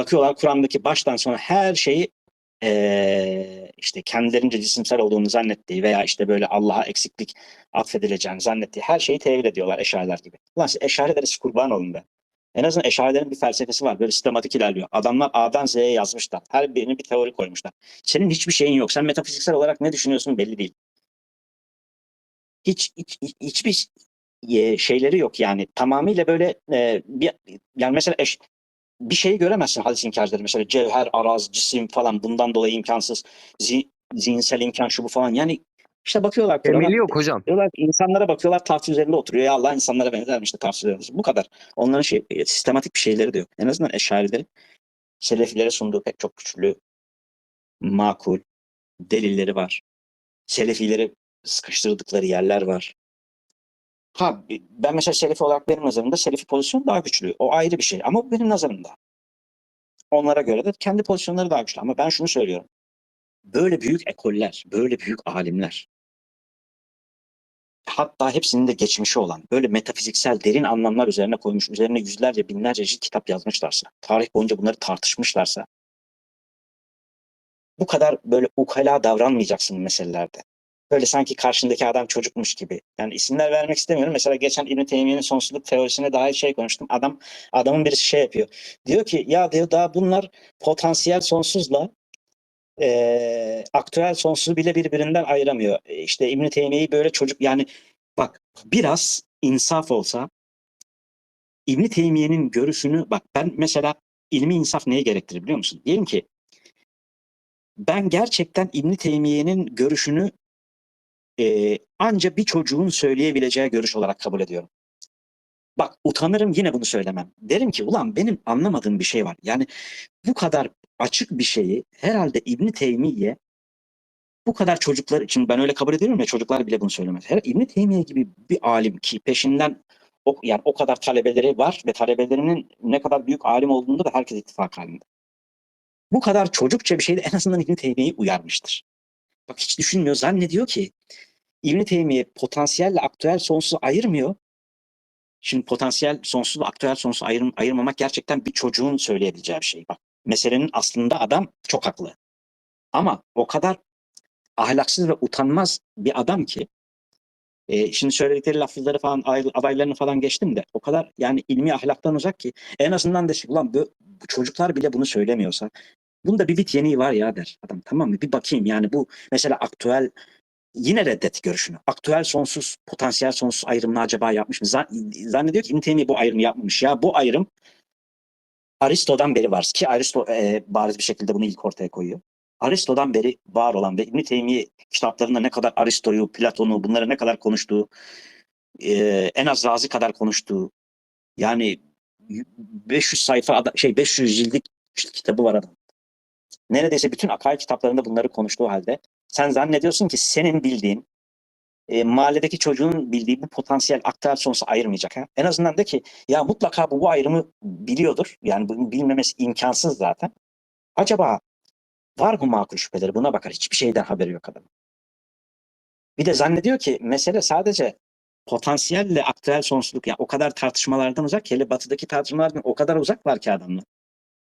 bakıyorlar Kur'an'daki baştan sona her şeyi eee, işte kendilerince cisimsel olduğunu zannettiği veya işte böyle Allah'a eksiklik atfedileceğini zannettiği her şeyi tevil ediyorlar eşariler gibi. Ulan siz eşarilere siz kurban olun be. En azından eşarilerin bir felsefesi var. Böyle sistematik ilerliyor. Adamlar A'dan Z'ye yazmışlar. Her birine bir teori koymuşlar. Senin hiçbir şeyin yok. Sen metafiziksel olarak ne düşünüyorsun belli değil. Hiç, hiç hiç- hiçbir e, şeyleri yok yani. Tamamıyla böyle e, bir, yani mesela eş, bir şeyi göremezsin hadis inkarcıları. Mesela cevher, araz, cisim falan bundan dolayı imkansız. Zi, zihinsel imkan şu bu falan. Yani işte bakıyorlar. Temeli yok hocam. Diyorlar insanlara bakıyorlar taht üzerinde oturuyor. Ya Allah insanlara benzer mi işte taht üzerinde. Bu kadar. Onların şey, e, sistematik bir şeyleri de yok. En azından eşarilerin selefilere sunduğu pek çok güçlü, makul delilleri var. Selefileri sıkıştırdıkları yerler var. Ha ben mesela Selefi olarak benim nazarımda Selefi pozisyon daha güçlü. O ayrı bir şey ama benim nazarımda. Onlara göre de kendi pozisyonları daha güçlü. Ama ben şunu söylüyorum. Böyle büyük ekoller, böyle büyük alimler, hatta hepsinin de geçmişi olan, böyle metafiziksel derin anlamlar üzerine koymuş, üzerine yüzlerce, binlerce cilt kitap yazmışlarsa, tarih boyunca bunları tartışmışlarsa, bu kadar böyle ukala davranmayacaksın meselelerde. Böyle sanki karşındaki adam çocukmuş gibi. Yani isimler vermek istemiyorum. Mesela geçen İbn Teymiye'nin sonsuzluk teorisine dair şey konuştum. Adam adamın birisi şey yapıyor. Diyor ki ya diyor daha bunlar potansiyel sonsuzla eee aktüel sonsuzu bile birbirinden ayıramıyor. E, İşte İbn Teymiye'yi böyle çocuk yani bak biraz insaf olsa İbn Teymiye'nin görüşünü bak ben mesela ilmi insaf neyi gerektirir biliyor musun? Diyelim ki ben gerçekten İbn Teymiye'nin görüşünü e, anca bir çocuğun söyleyebileceği görüş olarak kabul ediyorum. Bak utanırım yine bunu söylemem. Derim ki ulan benim anlamadığım bir şey var. Yani bu kadar açık bir şeyi herhalde İbn Teymiye bu kadar çocuklar için ben öyle kabul ediyorum ya çocuklar bile bunu söylemez. Her İbn Teymiye gibi bir alim ki peşinden o, yani o kadar talebeleri var ve talebelerinin ne kadar büyük alim olduğunda da herkes ittifak halinde. Bu kadar çocukça bir şeyde en azından İbn Teymiye'yi uyarmıştır. Bak hiç düşünmüyor. Zannediyor ki İbn Teymiye potansiyelle aktüel sonsuzu ayırmıyor. Şimdi potansiyel sonsuzla aktüel sonsuzu ayır, ayırmamak gerçekten bir çocuğun söyleyebileceği bir şey. Bak meselenin aslında adam çok haklı. Ama o kadar ahlaksız ve utanmaz bir adam ki e, şimdi söyledikleri lafızları falan adaylarını falan geçtim de o kadar yani ilmi ahlaktan uzak ki en azından de ulan bu, bu çocuklar bile bunu söylemiyorsa bunda bir bit yeniği var ya der adam tamam mı bir bakayım yani bu mesela aktüel yine reddet görüşünü. Aktüel sonsuz, potansiyel sonsuz ayrımını acaba yapmış mı? Zan- Zannediyor ki İbn bu ayrımı yapmamış. Ya bu ayrım Aristo'dan beri var ki Aristo e, bariz bir şekilde bunu ilk ortaya koyuyor. Aristo'dan beri var olan ve İbn Teymiye kitaplarında ne kadar Aristo'yu, Platon'u bunları ne kadar konuştuğu, e, en az Razi kadar konuştuğu yani 500 sayfa şey 500 cildik kitabı var adam. Neredeyse bütün akaid kitaplarında bunları konuştuğu halde sen zannediyorsun ki senin bildiğin e, mahalledeki çocuğun bildiği bu potansiyel aktüel sonsuza ayırmayacak. Ha? En azından de ki ya mutlaka bu, bu ayrımı biliyordur. Yani bunu bilmemesi imkansız zaten. Acaba var mı makul şüpheleri buna bakar. Hiçbir şeyden haberi yok adamın. Bir de zannediyor ki mesele sadece potansiyelle aktüel sonsuzluk. Yani o kadar tartışmalardan uzak hele batıdaki tartışmalardan o kadar uzaklar ki adamlar.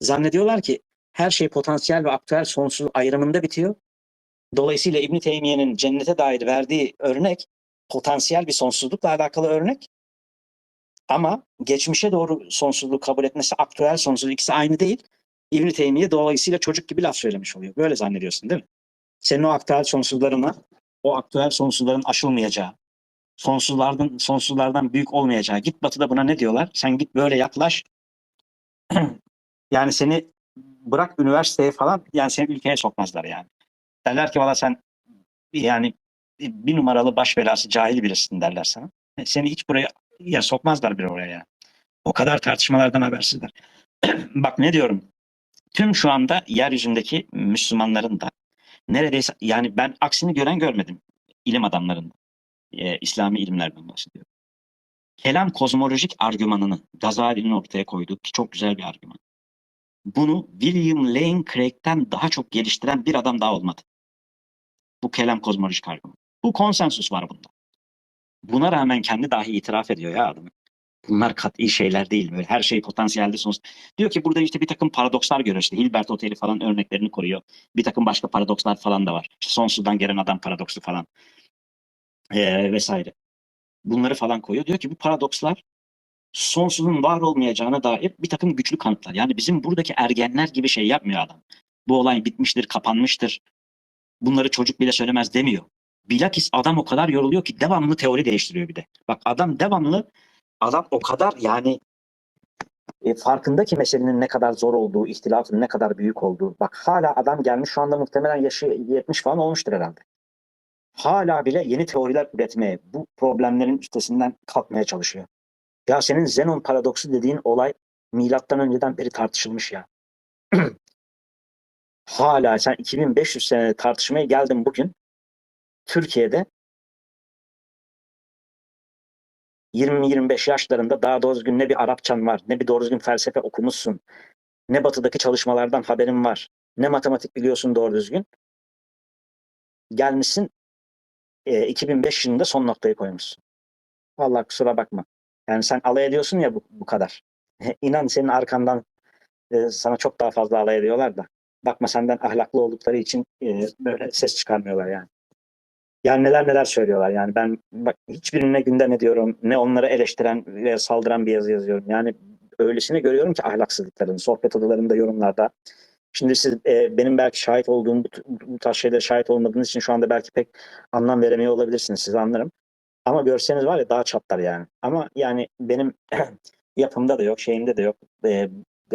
Zannediyorlar ki her şey potansiyel ve aktüel sonsuz ayrımında bitiyor. Dolayısıyla İbn Teymiye'nin cennete dair verdiği örnek potansiyel bir sonsuzlukla alakalı örnek. Ama geçmişe doğru sonsuzluğu kabul etmesi aktüel sonsuzluk ikisi aynı değil. İbn Teymiye dolayısıyla çocuk gibi laf söylemiş oluyor. Böyle zannediyorsun değil mi? Senin o aktüel sonsuzlarına o aktüel sonsuzların aşılmayacağı, sonsuzlardan sonsuzlardan büyük olmayacağı. Git batıda buna ne diyorlar? Sen git böyle yaklaş. yani seni bırak üniversiteye falan yani seni ülkeye sokmazlar yani. Derler ki valla sen yani bir numaralı baş belası cahil birisin derler sana. E, Seni hiç buraya ya sokmazlar bir oraya. O kadar tartışmalardan habersizler. Bak ne diyorum. Tüm şu anda yeryüzündeki Müslümanların da neredeyse yani ben aksini gören görmedim ilim adamlarında. E, İslami ilimlerden bahsediyorum. Kelam kozmolojik argümanını Gazali'nin ortaya koyduğu ki çok güzel bir argüman. Bunu William Lane Craig'den daha çok geliştiren bir adam daha olmadı. Bu kelam kozmolojik argüman. Bu konsensus var bunda. Buna rağmen kendi dahi itiraf ediyor ya adam. Bunlar kat'i şeyler değil. Böyle her şey potansiyelde sonsuz. Diyor ki burada işte bir takım paradokslar görüyor. İşte Hilbert Oteli falan örneklerini koruyor. Bir takım başka paradokslar falan da var. İşte sonsuzdan gelen adam paradoksu falan. Ee, vesaire. Bunları falan koyuyor. Diyor ki bu paradokslar sonsuzun var olmayacağına dair bir takım güçlü kanıtlar. Yani bizim buradaki ergenler gibi şey yapmıyor adam. Bu olay bitmiştir, kapanmıştır. Bunları çocuk bile söylemez demiyor. Bilakis adam o kadar yoruluyor ki devamlı teori değiştiriyor bir de. Bak adam devamlı adam o kadar yani e, farkında ki meselenin ne kadar zor olduğu, ihtilafın ne kadar büyük olduğu. Bak hala adam gelmiş şu anda muhtemelen yaşı 70 falan olmuştur herhalde. Hala bile yeni teoriler üretmeye, bu problemlerin üstesinden kalkmaya çalışıyor. Ya senin Zenon paradoksu dediğin olay milattan önceden beri tartışılmış ya. Hala sen 2500 sene tartışmaya geldin bugün. Türkiye'de 20-25 yaşlarında daha doğru düzgün ne bir Arapçan var, ne bir doğru düzgün felsefe okumuşsun, ne batıdaki çalışmalardan haberin var, ne matematik biliyorsun doğru düzgün. Gelmişsin e, 2005 yılında son noktayı koymuşsun. Vallahi kusura bakma. Yani sen alay ediyorsun ya bu, bu kadar. İnan senin arkandan e, sana çok daha fazla alay ediyorlar da. Bakma senden ahlaklı oldukları için e, böyle ses çıkarmıyorlar yani. Yani neler neler söylüyorlar yani ben bak hiçbirine gündem ediyorum ne onları eleştiren ve saldıran bir yazı yazıyorum. Yani öylesine görüyorum ki ahlaksızlıklarını sohbet odalarında yorumlarda. Şimdi siz e, benim belki şahit olduğum bu, bu tarz şeylere şahit olmadığınız için şu anda belki pek anlam veremiyor olabilirsiniz sizi anlarım. Ama görseniz var ya daha çatlar yani. Ama yani benim yapımda da yok, şeyimde de yok. E,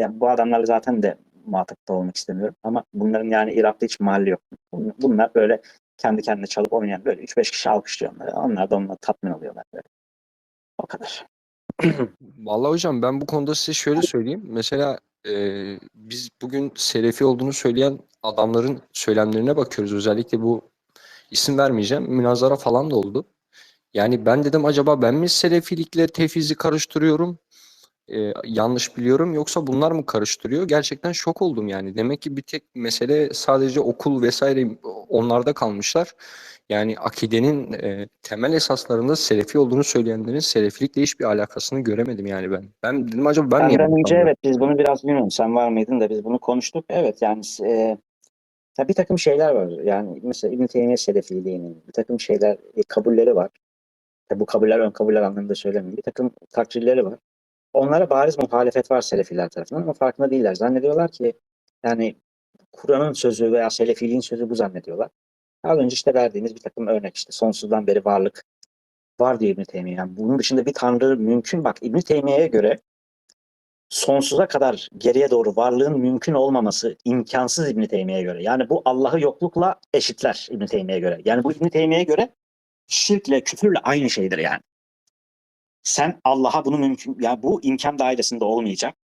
bu adamlarla zaten de muhatap da olmak istemiyorum. Ama bunların yani Irak'ta hiç mahalli yok. Bunlar böyle kendi kendine çalıp oynayan böyle 3-5 kişi alkışlıyor onları. Onlar da onunla tatmin oluyorlar böyle. O kadar. Vallahi hocam ben bu konuda size şöyle söyleyeyim. Mesela e, biz bugün Selefi olduğunu söyleyen adamların söylemlerine bakıyoruz. Özellikle bu isim vermeyeceğim. Münazara falan da oldu. Yani ben dedim acaba ben mi Selefilikle Tevhiz'i karıştırıyorum? E, yanlış biliyorum yoksa bunlar mı karıştırıyor? Gerçekten şok oldum yani. Demek ki bir tek mesele sadece okul vesaire onlarda kalmışlar. Yani akidenin e, temel esaslarında selefi olduğunu söyleyenlerin selefilikle hiçbir alakasını göremedim yani ben. Ben dedim acaba ben mi Benden yanlış önce evet biz bunu biraz bilmiyorum sen var mıydın da biz bunu konuştuk. Evet yani e, ya bir takım şeyler var. Yani mesela İbn Teymiye Selefiliğinin bir takım şeyler e, kabulleri var. Tabi bu kabuller ön kabuller anlamında söylemiyorum. Bir takım takdirleri var. Onlara bariz muhalefet var Selefiler tarafından ama farkında değiller. Zannediyorlar ki yani Kur'an'ın sözü veya Selefiliğin sözü bu zannediyorlar. Az önce işte verdiğimiz bir takım örnek işte sonsuzdan beri varlık var diyor İbn-i Teymiye. Yani bunun dışında bir tanrı mümkün. Bak İbn-i Teymiye'ye göre sonsuza kadar geriye doğru varlığın mümkün olmaması imkansız İbn-i Teymiye'ye göre. Yani bu Allah'ı yoklukla eşitler İbn-i Teymiye'ye göre. Yani bu İbn-i Teymiye'ye göre şirkle, küfürle aynı şeydir yani. Sen Allah'a bunu mümkün, ya bu imkan dairesinde olmayacak.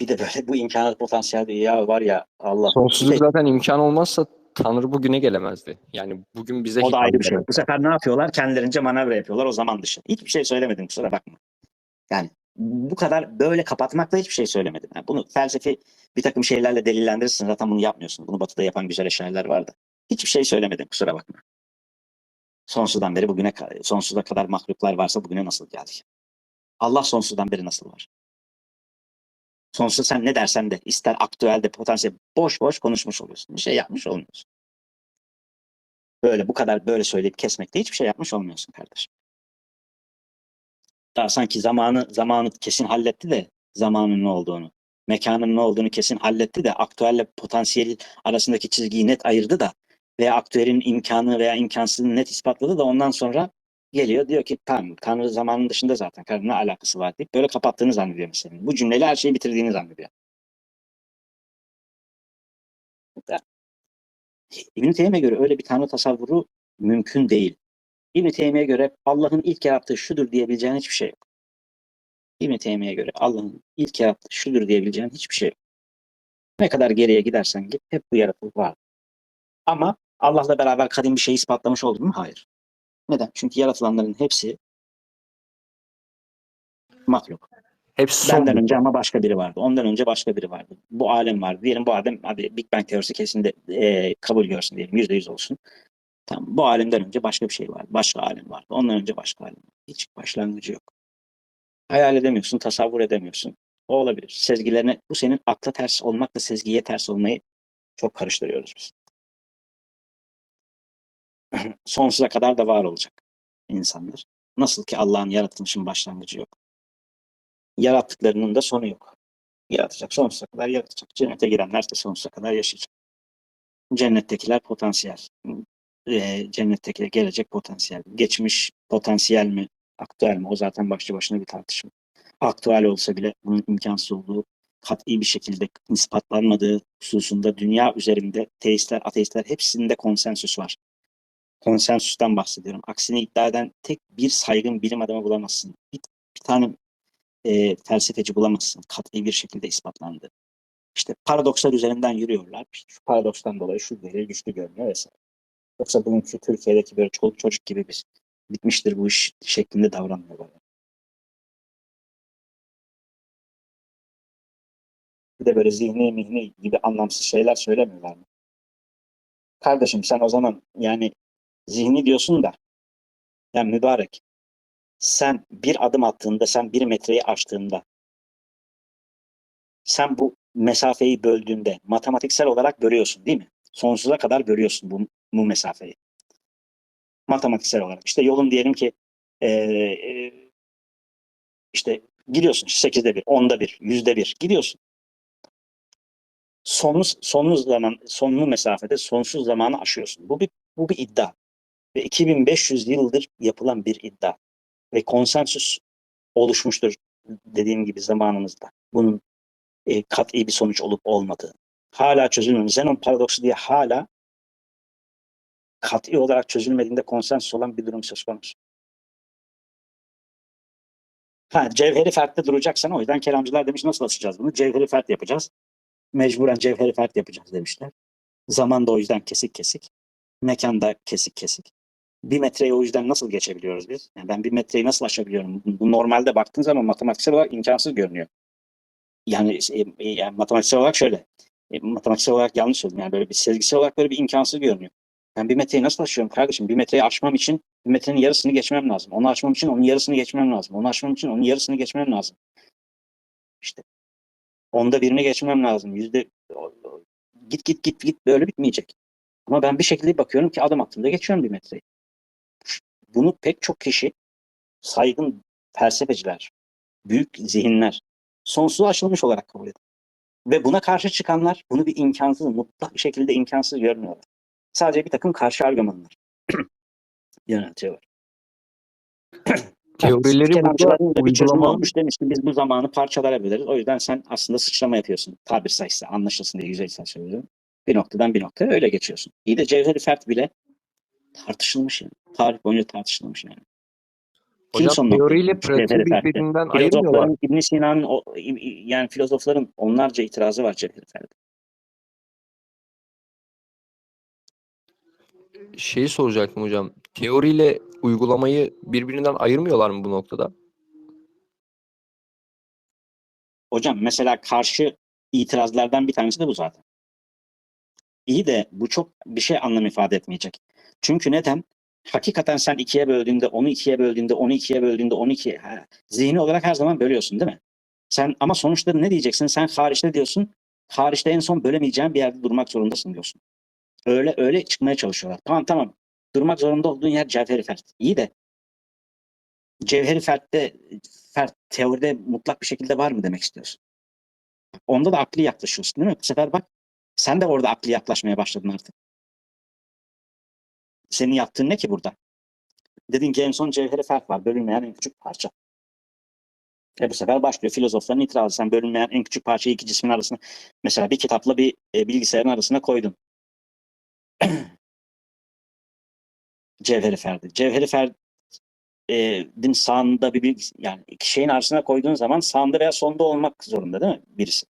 Bir de böyle bu imkanat potansiyel ya var ya Allah. Sonsuzluk de- zaten imkan olmazsa Tanrı bugüne gelemezdi. Yani bugün bize O da ayrı bir şey. Bu sefer ne yapıyorlar? Kendilerince manevra yapıyorlar o zaman dışı. Hiçbir şey söylemedim kusura bakma. Yani bu kadar böyle kapatmakla hiçbir şey söylemedim. Yani bunu felsefi bir takım şeylerle delillendirirsin. Zaten bunu yapmıyorsun. Bunu batıda yapan güzel eşyalar vardı. Hiçbir şey söylemedim kusura bakma. Sonsuzdan beri bugüne ka- sonsuza kadar mahluklar varsa bugüne nasıl geldik? Allah sonsuzdan beri nasıl var? Sonsuz sen ne dersen de ister aktüelde potansiyel boş boş konuşmuş oluyorsun. Bir şey yapmış olmuyorsun. Böyle bu kadar böyle söyleyip kesmekte hiçbir şey yapmış olmuyorsun kardeşim. Daha sanki zamanı zamanı kesin halletti de zamanın ne olduğunu, mekanın ne olduğunu kesin halletti de aktüelle potansiyel arasındaki çizgiyi net ayırdı da veya aktüelin imkanı veya imkansızlığını net ispatladı da ondan sonra geliyor diyor ki tamam Tanrı zamanın dışında zaten Tanrı alakası var deyip böyle kapattığını zannediyor mesela. Bu cümleyle her şeyi bitirdiğini zannediyor. İbn-i Teymiye göre öyle bir Tanrı tasavvuru mümkün değil. İbn-i Teymiye göre Allah'ın ilk yarattığı şudur diyebileceğin hiçbir şey yok. İbn-i göre Allah'ın ilk yarattığı şudur diyebileceğin hiçbir şey yok. Ne kadar geriye gidersen git hep bu yaratılık var. Ama Allah'la beraber kadim bir şey ispatlamış oldun mu? Hayır. Neden? Çünkü yaratılanların hepsi mahluk. Hepsi son Benden önce ama başka biri vardı. Ondan önce başka biri vardı. Bu alem vardı. Diyelim bu alem hadi Big Bang teorisi kesin de e, kabul görsün diyelim. Yüzde yüz olsun. Tamam. Bu alemden önce başka bir şey vardı. Başka alem vardı. Ondan önce başka alem vardı. Hiç başlangıcı yok. Hayal edemiyorsun, tasavvur edemiyorsun. O olabilir. Sezgilerine, bu senin akla ters olmakla sezgiye ters olmayı çok karıştırıyoruz biz. Sonsuza kadar da var olacak insanlar. Nasıl ki Allah'ın yaratılışın başlangıcı yok. Yarattıklarının da sonu yok. Yaratacak, sonsuza kadar yaratacak. Cennete girenler de sonsuza kadar yaşayacak. Cennettekiler potansiyel. Ee, cennettekiler gelecek potansiyel. Geçmiş potansiyel mi, aktüel mi? O zaten başlı başına bir tartışma. Aktüel olsa bile bunun imkansız olduğu, kat'i bir şekilde ispatlanmadığı hususunda dünya üzerinde teistler, ateistler hepsinde konsensüs var. Konsensüsten bahsediyorum. Aksini iddia eden tek bir saygın bilim adamı bulamazsın. Bir, bir tane e, felsefeci bulamazsın. Kat'i bir şekilde ispatlandı. İşte paradokslar üzerinden yürüyorlar. Şu paradokstan dolayı şu delil güçlü görünüyor vesaire. Yoksa bugünkü Türkiye'deki böyle çoluk çocuk gibi biz bitmiştir bu iş şeklinde davranmıyorlar. Bir de böyle zihni mihni gibi anlamsız şeyler söylemiyorlar mı? Kardeşim sen o zaman yani zihni diyorsun da yani mübarek sen bir adım attığında sen bir metreyi aştığında sen bu mesafeyi böldüğünde matematiksel olarak bölüyorsun değil mi? Sonsuza kadar bölüyorsun bu, bu mesafeyi. Matematiksel olarak. İşte yolun diyelim ki e, e, işte gidiyorsun sekizde bir, onda bir, yüzde bir gidiyorsun. Sonlu, sonlu zaman, sonlu mesafede sonsuz zamanı aşıyorsun. Bu bir, bu bir iddia. Ve 2500 yıldır yapılan bir iddia. Ve konsensüs oluşmuştur dediğim gibi zamanımızda. Bunun e, kat'i bir sonuç olup olmadığı. Hala çözülmemiş. Zenon paradoksu diye hala kat'i olarak çözülmediğinde konsensüs olan bir durum söz konusu. Ha, cevheri fertte duracaksan o yüzden kelamcılar demiş nasıl açacağız bunu? Cevheri fert yapacağız. Mecburen cevheri fert yapacağız demişler. Zaman da o yüzden kesik kesik. Mekan da kesik kesik. Bir metreyi o yüzden nasıl geçebiliyoruz biz? Yani ben bir metreyi nasıl aşabiliyorum? Bu normalde baktığın zaman matematiksel olarak imkansız görünüyor. Yani, e, yani matematiksel olarak şöyle. E, matematiksel olarak yanlış söyledim. Yani böyle bir sezgisel olarak böyle bir imkansız görünüyor. Ben bir metreyi nasıl aşıyorum kardeşim? Bir metreyi aşmam için bir metrenin yarısını geçmem lazım. Onu aşmam için onun yarısını geçmem lazım. Onu aşmam için onun yarısını geçmem lazım. İşte onda birini geçmem lazım. Yüzde git git git git böyle bitmeyecek. Ama ben bir şekilde bakıyorum ki adım attığımda geçiyorum bir metreyi. Bunu pek çok kişi saygın felsefeciler, büyük zihinler sonsuza aşılmış olarak kabul ediyor. Ve buna karşı çıkanlar bunu bir imkansız, mutlak bir şekilde imkansız görmüyorlar. Sadece bir takım karşı argümanlar yöneltiyorlar. Teorileri burada uygulama olmuş demiş ki biz bu zamanı parçalara böleriz. O yüzden sen aslında sıçrama yapıyorsun. Tabir sayısı anlaşılsın diye yüzeysel söylüyorum. Bir noktadan bir noktaya öyle geçiyorsun. İyi de cevheri fert bile tartışılmış yani. Tarih boyunca tartışılmış yani. Hocam son teoriyle pratiği birbirinden ayırmıyorlar. İbn Sina'nın yani filozofların onlarca itirazı var cevheri ferte. Şeyi soracaktım hocam. Teoriyle uygulamayı birbirinden ayırmıyorlar mı bu noktada? Hocam mesela karşı itirazlardan bir tanesi de bu zaten. İyi de bu çok bir şey anlam ifade etmeyecek. Çünkü neden? Hakikaten sen ikiye böldüğünde, onu ikiye böldüğünde, onu ikiye böldüğünde, onu ikiye... Ha, zihni olarak her zaman bölüyorsun değil mi? Sen ama sonuçta ne diyeceksin? Sen hariçte diyorsun. Hariçte en son bölemeyeceğin bir yerde durmak zorundasın diyorsun. Öyle öyle çıkmaya çalışıyorlar. Tamam tamam. Durmak zorunda olduğun yer cevheri fert. İyi de cevheri fertte fert teoride mutlak bir şekilde var mı demek istiyorsun? Onda da akli yaklaşıyorsun değil mi? Bu sefer bak sen de orada akli yaklaşmaya başladın artık. Senin yaptığın ne ki burada? Dedin ki en son cevheri fert var. Bölünmeyen en küçük parça. E bu sefer başlıyor filozofların itirazı. Sen bölünmeyen en küçük parçayı iki cismin arasına mesela bir kitapla bir e, bilgisayarın arasına koydun. Cevheri ferdi. Cevheri ferd e, sağında bir bilgis yani iki şeyin arasına koyduğun zaman sağında veya sonda olmak zorunda değil mi birisi?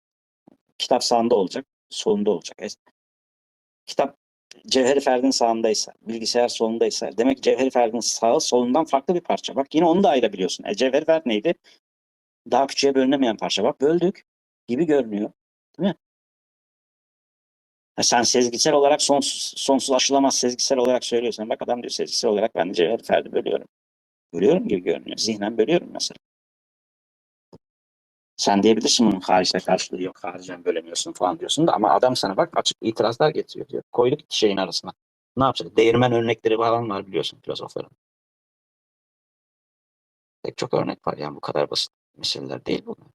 Kitap sağında olacak, solunda olacak. Kitap Cevheri Ferd'in sağındaysa, bilgisayar solundaysa demek Cevheri Ferd'in sağı solundan farklı bir parça. Bak yine onu da ayırabiliyorsun. E, Cevheri Ferd neydi? Daha küçüğe bölünemeyen parça. Bak böldük gibi görünüyor. Değil mi? Sen sezgisel olarak sonsuz, sonsuz aşılamaz sezgisel olarak söylüyorsan bak adam diyor sezgisel olarak ben de Cevheri Ferd'i bölüyorum. Bölüyorum gibi görünüyor. Zihnen bölüyorum mesela. Sen diyebilirsin bunun hariçte karşılığı yok. Haricen bölemiyorsun falan diyorsun da ama adam sana bak açık itirazlar getiriyor diyor. Koyduk iki şeyin arasına. Ne yapacak? Değirmen örnekleri falan var biliyorsun filozofların. Pek çok örnek var yani bu kadar basit meseleler değil bunlar.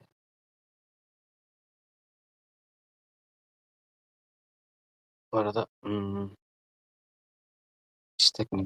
Bu arada hmm, istek mi?